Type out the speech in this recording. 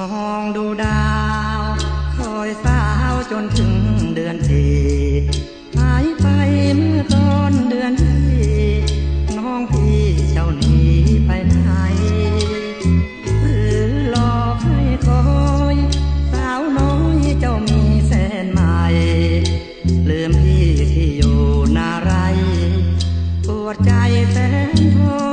มองดูดาว คอยสาวจนถึงเดือนสี่หายไปเมื่อตอนเดือนที่น้องพี่เจ้าหนีไปไหนหรือหลอกให้คอยสาวน้อยเจ้ามีแสนใหม่ ลืมพี่ที่อยู่นารายปวดใจแสนทอ